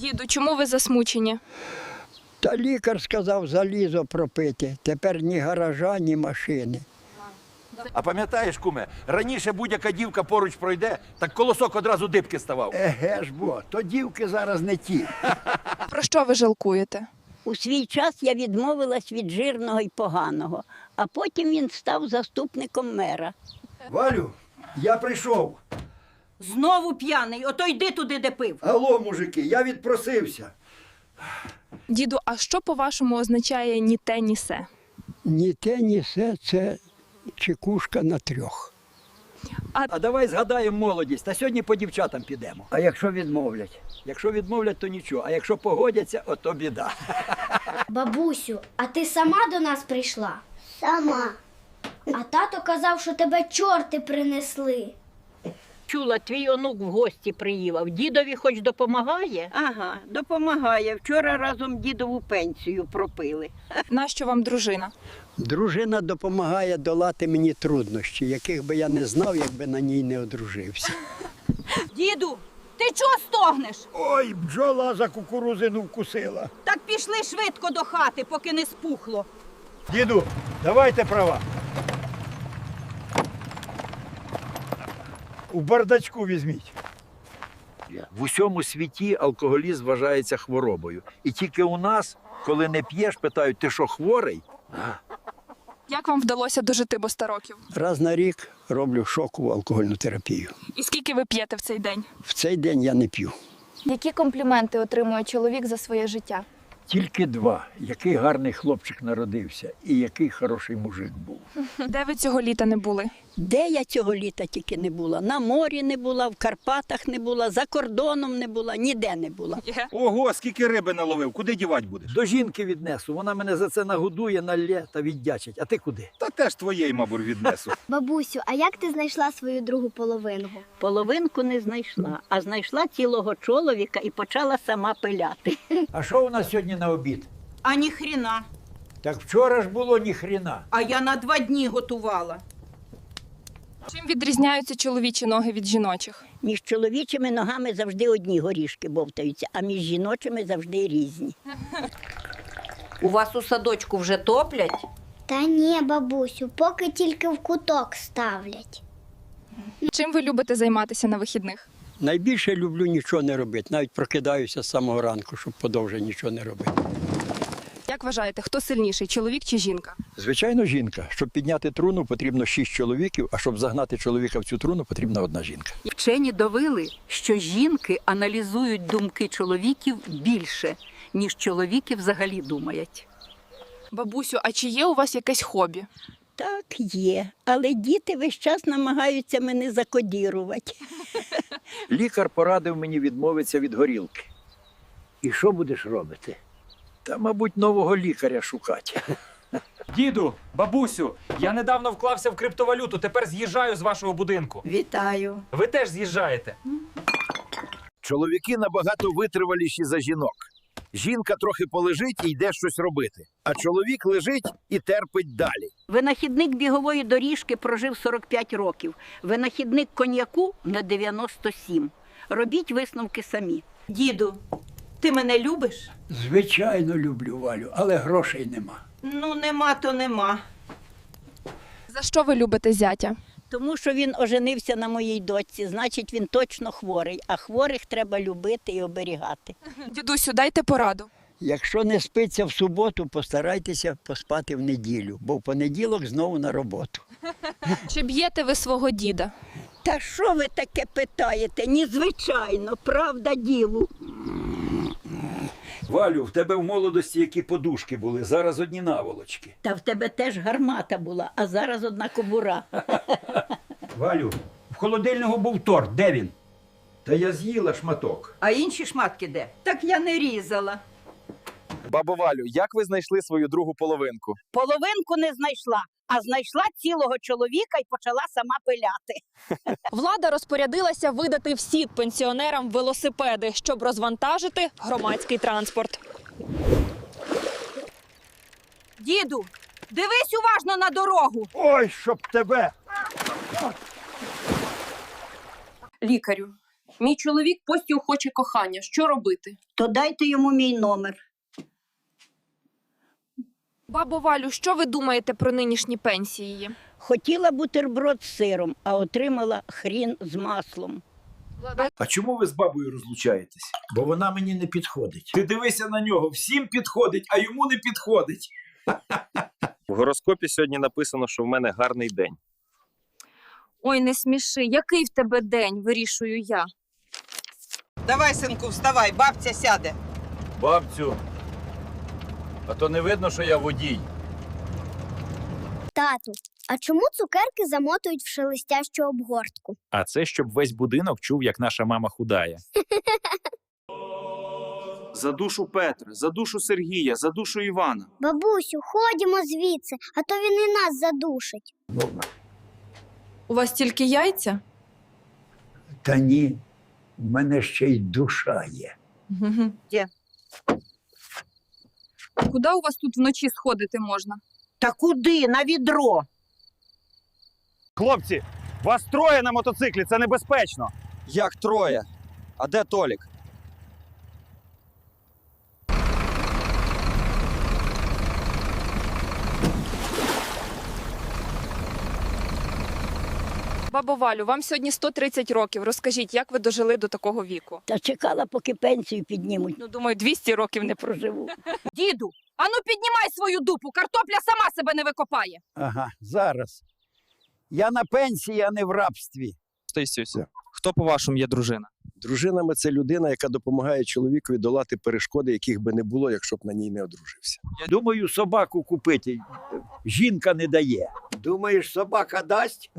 Діду, чому ви засмучені? Та лікар сказав залізо пропити. Тепер ні гаража, ні машини. А пам'ятаєш, куме, раніше будь-яка дівка поруч пройде, так колосок одразу дибки ставав. Еге ж бо, то дівки зараз не ті. Про що ви жалкуєте? У свій час я відмовилась від жирного і поганого, а потім він став заступником мера. Валю, я прийшов. Знову п'яний, ото йди туди, де пив. Алло, мужики, я відпросився. Діду, а що по-вашому означає ні те, ні се? Ні те, ні се це чекушка на трьох. А давай згадаємо молодість, та сьогодні по дівчатам підемо. А якщо відмовлять? Якщо відмовлять, то нічого, а якщо погодяться, ото біда. Бабусю, а ти сама до нас прийшла? Сама. А тато казав, що тебе чорти принесли. Чула, твій онук в гості приїхав. Дідові хоч допомагає? Ага, допомагає. Вчора разом дідову пенсію пропили. Нащо вам дружина? Дружина допомагає долати мені труднощі, яких би я не знав, якби на ній не одружився. Діду, ти чого стогнеш? Ой, бджола за кукурузину вкусила. Так пішли швидко до хати, поки не спухло. Діду, давайте права. У бардачку візьміть. В усьому світі алкоголізм вважається хворобою. І тільки у нас, коли не п'єш, питають, ти що хворий? Як вам вдалося дожити до 100 років? Раз на рік роблю шокову алкогольну терапію. І скільки ви п'єте в цей день? В цей день я не п'ю. Які компліменти отримує чоловік за своє життя? Тільки два. Який гарний хлопчик народився і який хороший мужик був. Де ви цього літа не були? Де я цього літа тільки не була? На морі не була, в Карпатах не була, за кордоном не була, ніде не була. Ого, скільки риби наловив, куди дівать будеш? До жінки віднесу, вона мене за це нагодує, налє та віддячить. А ти куди? Та теж твоєї, мабуть, віднесу. Бабусю, а як ти знайшла свою другу половинку? Половинку не знайшла, а знайшла цілого чоловіка і почала сама пиляти. А що у нас сьогодні на обід? А ні хріна. Так вчора ж було ніхріна. А я на два дні готувала. Чим відрізняються чоловічі ноги від жіночих? Між чоловічими ногами завжди одні горішки бовтаються, а між жіночими завжди різні. У вас у садочку вже топлять? Та ні, бабусю, поки тільки в куток ставлять. Чим ви любите займатися на вихідних? Найбільше люблю нічого не робити. Навіть прокидаюся з самого ранку, щоб подовже нічого не робити. Як вважаєте, хто сильніший, чоловік чи жінка? Звичайно, жінка. Щоб підняти труну, потрібно шість чоловіків, а щоб загнати чоловіка в цю труну, потрібна одна жінка. Вчені довели, що жінки аналізують думки чоловіків більше, ніж чоловіки взагалі думають. Бабусю, а чи є у вас якесь хобі? Так, є, але діти весь час намагаються мене закодірувати. Лікар порадив мені відмовитися від горілки. І що будеш робити? Та, мабуть, нового лікаря шукати. Діду, бабусю, я недавно вклався в криптовалюту, тепер з'їжджаю з вашого будинку. Вітаю. Ви теж з'їжджаєте. Чоловіки набагато витриваліші за жінок. Жінка трохи полежить і йде щось робити, а чоловік лежить і терпить далі. Винахідник бігової доріжки прожив 45 років. Винахідник коньяку на 97. Робіть висновки самі. Діду, ти мене любиш? Звичайно, люблю Валю, але грошей нема. Ну, нема, то нема. За що ви любите зятя? Тому що він оженився на моїй дочці, значить він точно хворий, а хворих треба любити і оберігати. Дідусю, дайте пораду. Якщо не спиться в суботу, постарайтеся поспати в неділю, бо в понеділок знову на роботу. Чи б'єте ви свого діда? Та що ви таке питаєте? Ні, звичайно, правда ділу. Валю, в тебе в молодості які подушки були, зараз одні наволочки. Та в тебе теж гармата була, а зараз одна кобура. Валю, в холодильного був торт, де він? Та я з'їла шматок. А інші шматки де? Так я не різала. Бабо Валю, як ви знайшли свою другу половинку? Половинку не знайшла, а знайшла цілого чоловіка і почала сама пиляти. Влада розпорядилася видати всім пенсіонерам велосипеди, щоб розвантажити громадський транспорт. Діду, дивись уважно на дорогу. Ой, щоб тебе! Лікарю, Мій чоловік постійно хоче кохання. Що робити? То дайте йому мій номер. Бабо Валю, що ви думаєте про нинішні пенсії? Хотіла бутерброд з сиром, а отримала хрін з маслом. А чому ви з бабою розлучаєтесь? Бо вона мені не підходить. Ти дивися на нього, всім підходить, а йому не підходить. В гороскопі сьогодні написано, що в мене гарний день. Ой, не сміши. Який в тебе день? Вирішую я. Давай, синку, вставай, бабця сяде. Бабцю. А то не видно, що я водій. Тату, а чому цукерки замотують в шелестящу обгортку? А це щоб весь будинок чув, як наша мама худає. За душу Петра, за душу Сергія, за душу Івана. Бабусю, ходімо звідси, а то він і нас задушить. У вас тільки яйця? Та ні, в мене ще й душа є. Куди у вас тут вночі сходити можна? Та куди? На відро. Хлопці, вас троє на мотоциклі, це небезпечно. Як троє? А де Толік? Бабо Валю, вам сьогодні 130 років. Розкажіть, як ви дожили до такого віку? Та чекала, поки пенсію піднімуть. Ну, думаю, 200 років не Проживу. Діду, ану піднімай свою дупу. Картопля сама себе не викопає. Ага, зараз. Я на пенсії, а не в рабстві. Стасюся. Хто, по-вашому, є дружина? Дружинами це людина, яка допомагає чоловікові долати перешкоди, яких би не було, якщо б на ній не одружився. Я Думаю, собаку купити. Жінка не дає. Думаєш, собака дасть?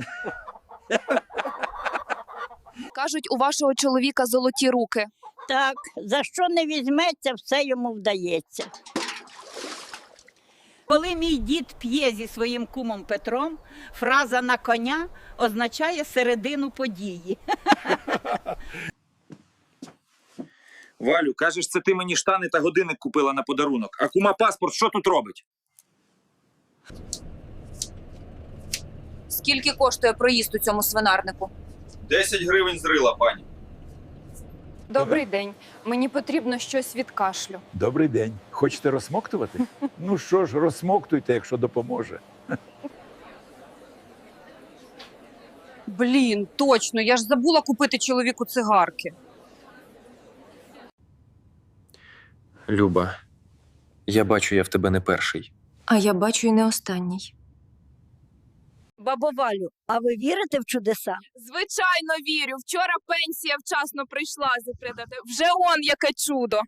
Кажуть, у вашого чоловіка золоті руки. Так, за що не візьметься, все йому вдається. Коли мій дід п'є зі своїм кумом Петром, фраза на коня означає середину події. Валю, кажеш, це ти мені штани та годинник купила на подарунок. А кума паспорт що тут робить? Скільки коштує проїзд у цьому свинарнику? 10 гривень зрила, пані. Добрий день. Мені потрібно щось від кашлю. Добрий день. Хочете розсмоктувати? ну що ж, розсмоктуйте, якщо допоможе. Блін, точно, я ж забула купити чоловіку цигарки. Люба, я бачу, я в тебе не перший. А я бачу і не останній. Бабо Валю, а ви вірите в чудеса? Звичайно, вірю. Вчора пенсія вчасно прийшла закритати. Вже он яке чудо.